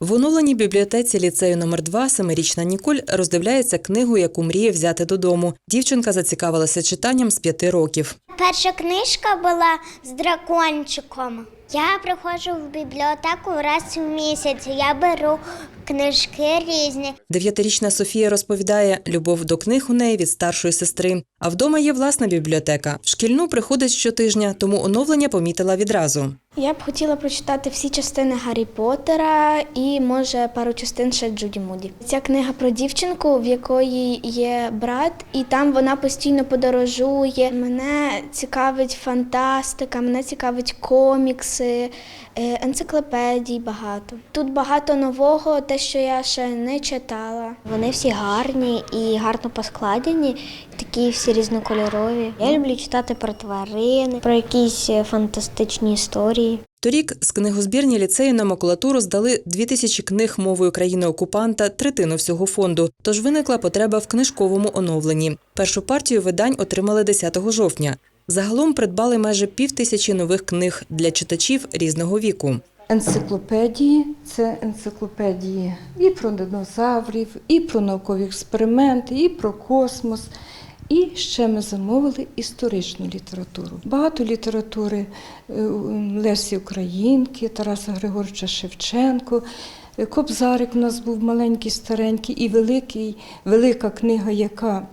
В оновленій бібліотеці ліцею номер 2 семирічна Ніколь роздивляється книгу, яку мріє взяти додому. Дівчинка зацікавилася читанням з п'яти років. Перша книжка була з дракончиком. Я приходжу в бібліотеку раз в місяць. Я беру книжки різні. Дев'ятирічна Софія розповідає, любов до книг у неї від старшої сестри. А вдома є власна бібліотека. В шкільну приходить щотижня, тому оновлення помітила відразу. Я б хотіла прочитати всі частини Гаррі Поттера і може пару частин ще Джуді Муді. Ця книга про дівчинку, в якої є брат, і там вона постійно подорожує. Мене цікавить фантастика, мене цікавить комікси, е, енциклопедій багато. Тут багато нового, те, що я ще не читала. Вони всі гарні і гарно поскладені, такі всі різнокольорові. Я люблю читати про тварини, про якісь е, фантастичні історії. Торік з книгозбірні ліцею на макулатуру здали дві тисячі книг мовою країни-окупанта, третину всього фонду. Тож виникла потреба в книжковому оновленні. Першу партію видань отримали 10 жовтня. Загалом придбали майже пів тисячі нових книг для читачів різного віку. Енциклопедії це енциклопедії і про динозаврів, і про наукові експерименти, і про космос. І ще ми замовили історичну літературу. Багато літератури е, Лесі Українки, Тараса Григоровича Шевченко. Кобзарик у нас був маленький, старенький і великий, велика книга, яка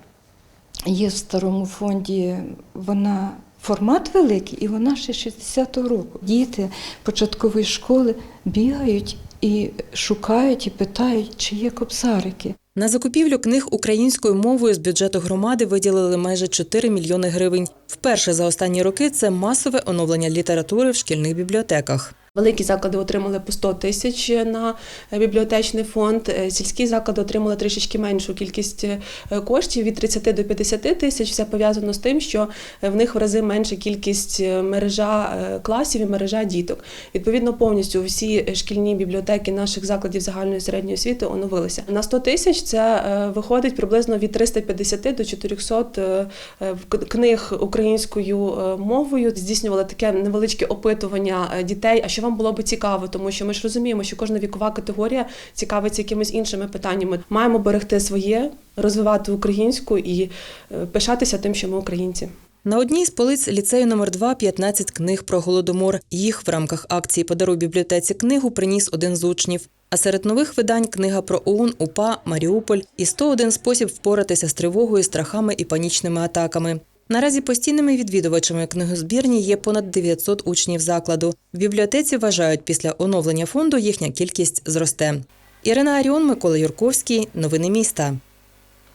є в старому фонді, вона формат великий, і вона ще 60-го року. Діти початкової школи бігають і шукають, і питають, чи є кобзарики. На закупівлю книг українською мовою з бюджету громади виділили майже 4 мільйони гривень. Вперше за останні роки це масове оновлення літератури в шкільних бібліотеках. Великі заклади отримали по 100 тисяч на бібліотечний фонд. Е, Сільські заклади отримали трішечки меншу кількість е, коштів від 30 до 50 тисяч. Все пов'язано з тим, що е, в них в рази менша кількість мережа класів і мережа діток. Відповідно, повністю всі шкільні бібліотеки наших закладів загальної середньої освіти оновилися. На 100 тисяч це виходить приблизно від 350 до 400 е, е, книг українською мовою. Здійснювали таке невеличке опитування дітей. А що вам було би цікаво? Тому що ми ж розуміємо, що кожна вікова категорія цікавиться якимись іншими питаннями. Маємо берегти своє, розвивати українську і е, пишатися тим, що ми українці. На одній з полиць ліцею номер 2 15 книг про голодомор. Їх в рамках акції Подаруй бібліотеці книгу приніс один з учнів. А серед нових видань книга про ОУН, УПА, Маріуполь і 101 спосіб впоратися з тривогою, страхами і панічними атаками. Наразі постійними відвідувачами книгозбірні є понад 900 учнів закладу. В бібліотеці вважають, після оновлення фонду їхня кількість зросте. Ірина Аріон, Микола Юрковський. Новини міста.